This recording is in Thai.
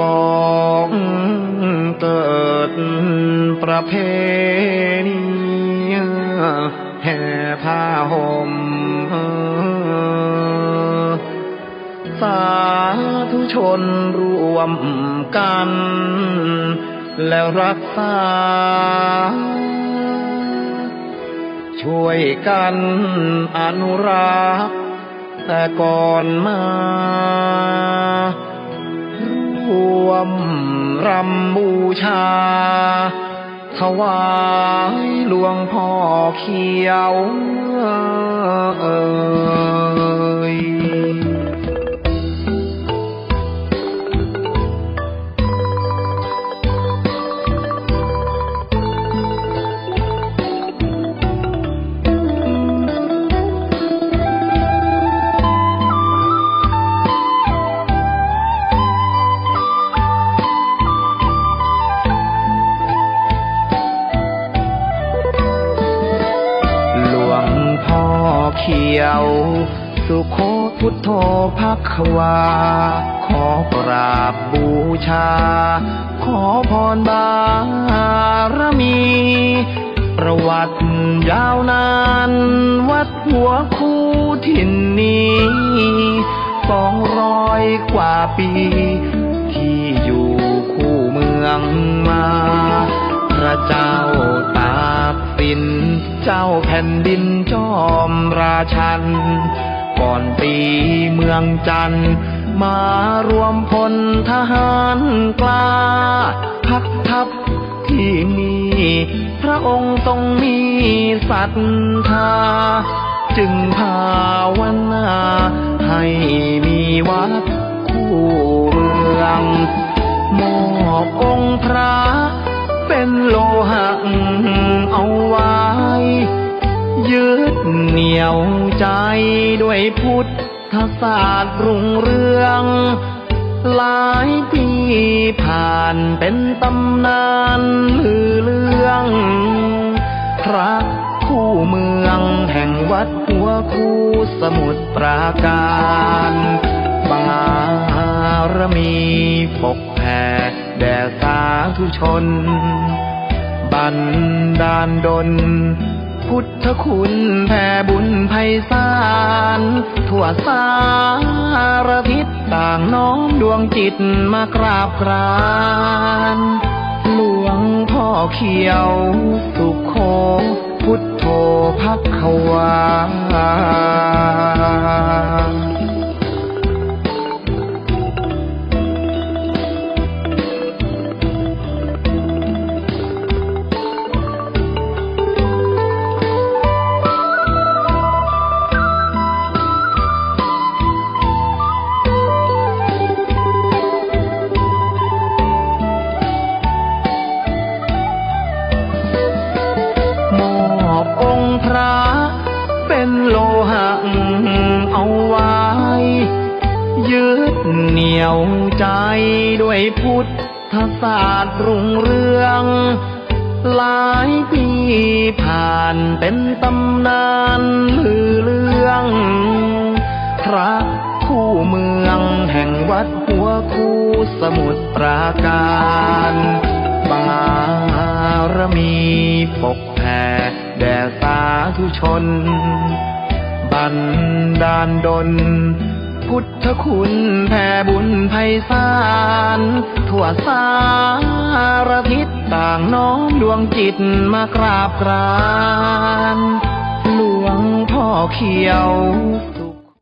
กองเกิดประเพณีแห่ผ้าห่มสาธุชนรวมกัน แล้วรักษา ช่วยกันอนุรักษ์แต่ก่อนมา วมรำบูชา ถวายหลวงพ่อเขียวเอ่ย พ่อเขียว สุโคพุทโธพักวา ขอกราบบูชา ขอพรบารมี ประวัติยาวนาน วัดหัวคู่ถิ่นนี้สองร้อยกว่าปี ที่อยู่คู่เมืองมา แผ่นดินจอมราชัน ก่อนตีเมืองจันทร์มารวมพลทหารกล้าพักทัพที่นี่พระองค์ทรงมีศรัทธา จึงภาวนาให้มีวัดคู่เมืองมอบองค์พระเป็นโลหะเอาไว้ เหนี่ยวใจด้วยพุทธศาสตร์รุ่งเรือง หลายปีผ่านเป็นตำนานลือเรื่องพระคู่เมืองแห่งวัดหัวคู่สมุทรปราการบารมีปกแผ่แด่สาธุชน บันดาลดล พุทธคุณแผ่บุญไพศาลทั่วสารทิศต่างน้อมดวงจิตมากราบกรานหลวงพ่อเขียวสุขโค พุทโธพักขวา พระ เป็นโลหะเอาไว้ ยึดเหนี่ยวใจด้วยพุทธศาสตร์รุ่งเรือง หลายปีผ่านเป็นตำนานลือเรื่องพระคู่เมืองแห่งวัดหัวคูสมุทรปราการบารมีปก สาธุชน บันดาลดล พุทธคุณแผ่บุญไพศาลทั่วสารทิศต่างน้อมดวงจิตมากราบกราน หลวงพ่อเขียว